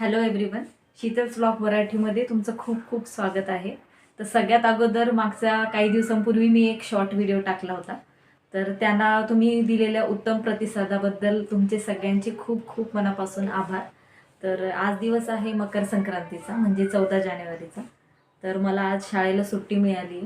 Hello everyone Sheetal blog मराठीमध्ये तुमचं खूप खूप स्वागत आहे. तर सगळ्यात अगोदर मागच्या काही दिवसांपूर्वी मी एक शॉर्ट व्हिडिओ टाकला होता. तर त्यांना तुम्ही दिलेल्या उत्तम प्रतिसादाबद्दल तुमचे सगळ्यांचे खूप खूप मनापासून आभार. तर आज दिवस आहे मकर संक्रांतीचा म्हणजे चौदा जानेवारीचा. तर मला आज शाळेला सुट्टी मिळाली.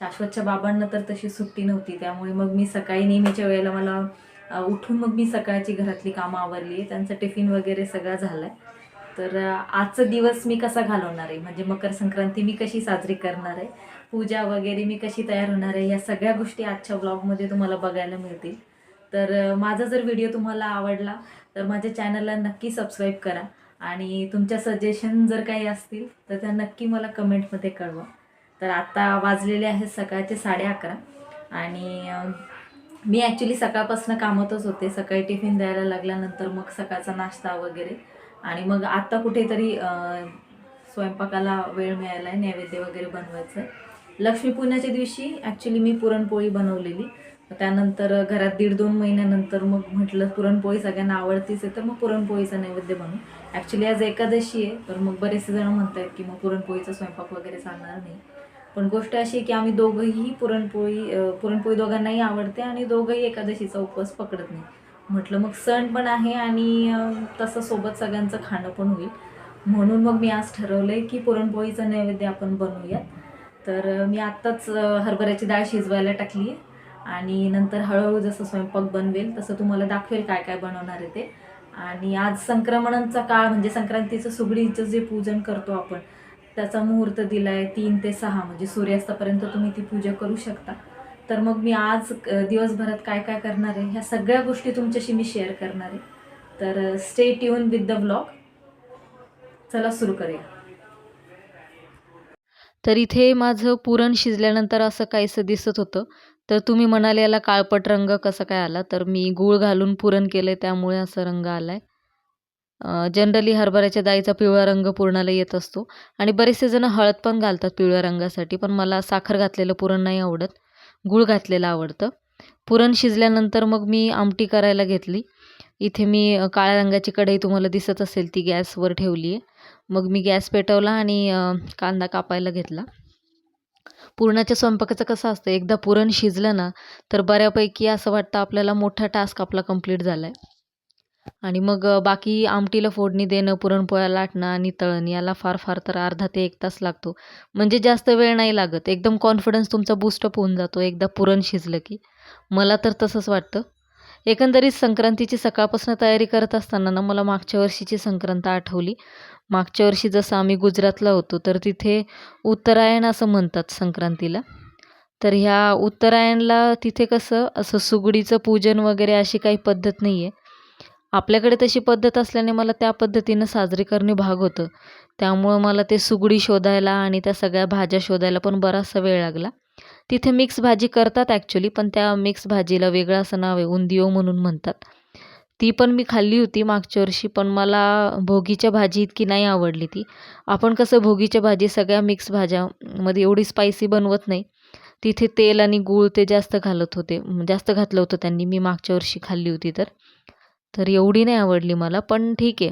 शाश्वतच्या बाबांना तर तशी सुट्टी नव्हती त्यामुळे मग मी सकाळी नेहमीच्या वेळेला मला उठून मग मी सकाळची घरातली कामं आवरली. त्यांचं त्यांचा टिफिन वगैरे सगळा झाला आहे तर आजचा दिवस मी कसा घालवणार आहे? म्हणजे मकर संक्रांती मी कशी साजरी करणार आहे? पूजा वगैरे मी कशी तयार होणार आहे? या सगळ्या गोष्टी आजच्या ब्लॉगमध्ये तुम्हाला बघायला मिळतील. तर माझा जर व्हिडिओ तुम्हाला आवडला तर माझ्या चॅनलला नक्की सबस्क्राईब करा. आणि तुमच्या सजेशन जर काही असतील तर त्या नक्की मला कमेंटमध्ये कळवा. तर आत्ता वाजलेले आहेत सकाळचे साडे अकरा. आणि मी ॲक्च्युली सकाळपासून कामातच होते. सकाळी टिफिन द्यायला लागल्यानंतर मग सकाळचा नाश्ता वगैरे. आणि मग आत्ता कुठेतरी स्वयंपाकाला वेळ मिळाला आहे नैवेद्य वगैरे बनवायचं. लक्ष्मीपूजनाच्या दिवशी ॲक्च्युली मी पुरणपोळी बनवलेली. त्यानंतर घरात दीड दोन महिन्यानंतर मग म्हटलं पुरणपोळी सगळ्यांना आवडतीच आहे तर मग पुरणपोळीचा नैवेद्य बनवू. ॲक्च्युली आज एकादशी आहे तर मग बरेचसे जण म्हणत आहेत की मग पुरणपोळीचा स्वयंपाक वगैरे चालणार नाही. पण गोष्ट अशी आहे की आम्ही दोघंही पुरणपोळी पुरणपोळी दोघांनाही आवडते आणि दोघंही एकादशीचा उपवास पकडत नाही. म्हटलं मग सण पण आहे आणि तसं सोबत सगळ्यांचं खाणं पण होईल. म्हणून मग मी आज ठरवलं आहे की पुरणपोळीचं नैवेद्य आपण बनवूयात. तर मी आत्ताच हरभऱ्याची डाळ शिजवायला टाकली आहे आणि नंतर हळूहळू जसं स्वयंपाक बनवेल तसं तुम्हाला दाखवेल काय काय बनवणार आहे ते. आणि आज संक्रमणांचा काळ म्हणजे संक्रांतीचं सुगडीचं जे पूजन करतो आपण त्याचा मुहूर्त दिला आहे तीन ते सहा म्हणजे सूर्यास्तापर्यंत तुम्ही ती पूजा करू शकता. तर मग मी आज दिवसभरात काय काय करणार आहे ह्या सगळ्या गोष्टी तुमच्याशी मी शेअर करणार आहे. तर stay tune with the blog चला सुरू करूया. तर इथे माझं पुरण शिजल्यानंतर असं काहीसं दिसत होतं. तर तुम्ही म्हणाले याला काळपट रंग कसा काय आला? तर मी गूळ घालून पुरण केलं त्यामुळे असा रंग आला आहे जनरली हरभऱ्याच्या डाळीचा पिवळा रंग पुरणाला येत असतो. आणि बरेचसे जण हळद पण घालतात पिवळ्या रंगासाठी पण मला साखर घातलेलं पुरण नाही आवडत. गूळ घातलेलं आवडतं. पुरण शिजल्यानंतर मग मी आमटी करायला घेतली. इथे मी काळ्या रंगाची कढई तुम्हाला दिसत असेल ती गॅसवर ठेवली आहे मग मी गॅस पेटवला आणि कांदा कापायला घेतला. पुरणाच्या स्वयंपाकाचं कसं असतं एकदा पुरण शिजलं ना तर बऱ्यापैकी असं वाटतं आपल्याला मोठा टास्क आपला कंप्लीट झाला आहे आणि मग बाकी आमटीला फोडणी देणं पुरणपोळ्या लाटणं आणि तळण याला फार फार तर अर्धा ते एक तास लागतो. म्हणजे जास्त वेळ नाही लागत. एकदम कॉन्फिडन्स तुमचा बूस्टअप होऊन जातो. एकदा पुरण शिजलं की. मला तर तसंच वाटतं. एकंदरीत संक्रांतीची सकाळपासून तयारी करत असताना ना मला मागच्या वर्षीची संक्रांत आठवली. मागच्या वर्षी जसं आम्ही गुजरातला होतो तर तिथे उत्तरायण असं म्हणतात संक्रांतीला. तर ह्या उत्तरायणला तिथे कसं असं सुगडीचं पूजन वगैरे अशी काही पद्धत नाही आहे आपल्याकडे तशी पद्धत असल्याने मला त्या पद्धतीनं साजरी करणे भाग होतं. त्यामुळं मला ते सुगडी शोधायला आणि त्या सगळ्या भाज्या शोधायला पण बराचसा वेळ लागला. तिथे मिक्स भाजी करतात ॲक्च्युली पण त्या मिक्स भाजीला वेगळं असं नाव आहे उंदिओ म्हणून म्हणतात. ती पण मी खाल्ली होती मागच्या वर्षी पण मला भोगीच्या भाजी इतकी नाही आवडली ती. आपण कसं भोगीच्या भाजी सगळ्या मिक्स भाज्यामध्ये एवढी स्पायसी बनवत नाही. तिथे तेल आणि गूळ ते जास्त घालत होते जास्त घातलं होतं त्यांनी मी मागच्या वर्षी खाल्ली होती तर. तर एवढी नाही आवडली मला पण ठीक आहे.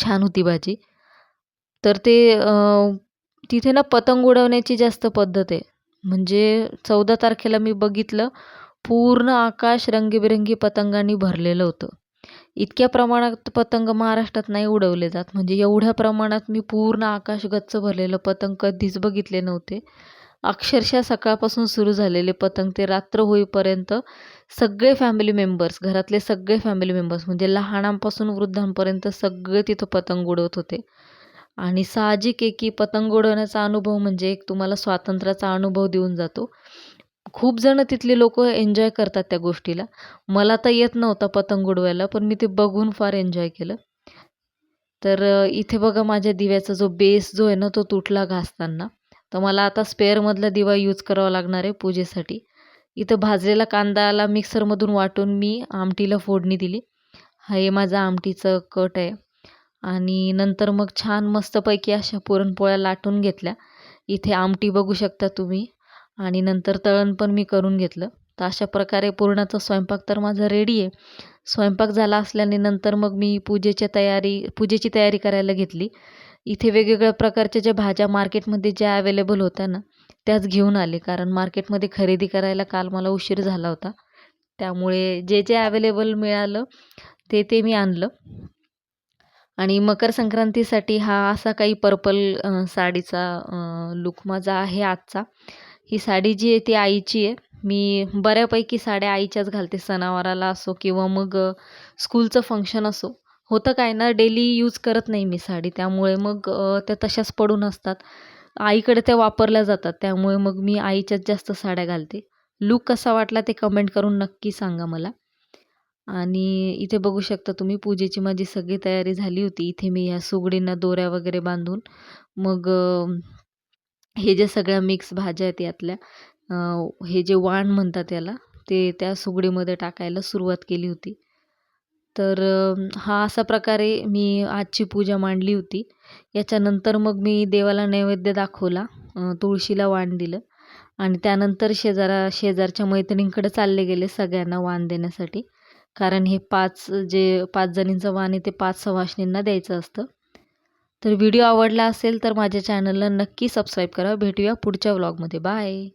छान होती भाजी. तर ते तिथे ना पतंग उडवण्याची जास्त पद्धत आहे. म्हणजे चौदा तारखेला मी बघितलं पूर्ण आकाश रंगीबेरंगी पतंगांनी भरलेलं होतं. इतक्या प्रमाणात पतंग महाराष्ट्रात नाही उडवले जात. म्हणजे एवढ्या प्रमाणात मी पूर्ण आकाश गच्च भरलेलं पतंग कधीच बघितले नव्हते. अक्षरशः सकाळपासून सुरू झालेले पतंग ते रात्र होईपर्यंत सगळे फॅमिली मेंबर्स घरातले सगळे फॅमिली मेंबर्स म्हणजे लहानांपासून वृद्धांपर्यंत सगळे तिथं पतंग उडवत होते. आणि साहजिक आहे की पतंग उडवण्याचा अनुभव म्हणजे एक तुम्हाला स्वातंत्र्याचा अनुभव देऊन जातो. खूप जण तिथले लोक एन्जॉय करतात त्या गोष्टीला. मला तर येत नव्हता पतंग उडवायला पण मी ते बघून फार एन्जॉय केलं. तर इथे बघा माझ्या दिव्याचा जो बेस जो आहे ना तो तुटला घासताना. तर मला आता स्पेअरमधला दिवा यूज करावा लागणार आहे पूजेसाठी. इथं भाजलेला कांदाला मिक्सरमधून वाटून मी आमटीला फोडणी दिली. हा हे माझं आमटीचं कट आहे. आणि नंतर मग छान मस्तपैकी अशा पुरणपोळ्या लाटून घेतल्या. इथे आमटी बघू शकता तुम्ही. आणि नंतर तळण पण मी करून घेतलं. तर अशा प्रकारे पुरणाचा स्वयंपाक तर माझा रेडी आहे. स्वयंपाक झाला असल्याने नंतर मग मी पूजेच्या तयारी पूजेची तयारी करायला घेतली. इथे वेगवेगळ्या प्रकारच्या ज्या भाज्या मार्केटमध्ये ज्या अवेलेबल होत्या ना त्याच घेऊन आले. कारण मार्केटमध्ये खरेदी करायला काल मला उशीर झाला होता. त्यामुळे जे जे अवेलेबल मिळालं ते ते मी आणलं. आणि मकर संक्रांतीसाठी हा असा काही पर्पल साडीचा लुक माझा आहे आजचा. ही साडी जी आहे ती आईची आहे. मी बऱ्यापैकी साड्या आईच्याच घालते. सणावाराला असो किंवा मग स्कूलचं फंक्शन असो. होतं काय ना डेली यूज करत नाही मी साडी. त्यामुळे मग त्या तशाच पडून असतात. आईकडे त्या वापरल्या जातात. त्यामुळे मग मी आईच्याच जास्त साड्या घालते. लूक कसा वाटला ते कमेंट करून नक्की सांगा मला. आणि इथे बघू शकता तुम्ही पूजेची माझी सगळी तयारी झाली होती. इथे मी ह्या सुगडींना दोऱ्या वगैरे बांधून मग हे जे सगळ्या मिक्स भाज्या आहेत यातल्या हे जे वाण म्हणतात याला ते त्या सुगडीमध्ये टाकायला सुरुवात केली होती. तर हा असा प्रकारे मी आजची पूजा मांडली होती. याच्यानंतर मग मी देवाला नैवेद्य दाखवला तुळशीला वाण दिलं आणि त्यानंतर शेजारा शेजारच्या मैत्रिणींकडे चालले गेले सगळ्यांना वाण देण्यासाठी. कारण हे पाच जे पाच जणींचं वाण आहे ते पाच सवासणींना द्यायचं असतं. तर व्हिडिओ आवडला असेल तर माझ्या चॅनलला नक्की सबस्क्राईब करा. भेटूया पुढच्या व्लॉगमध्ये बाय!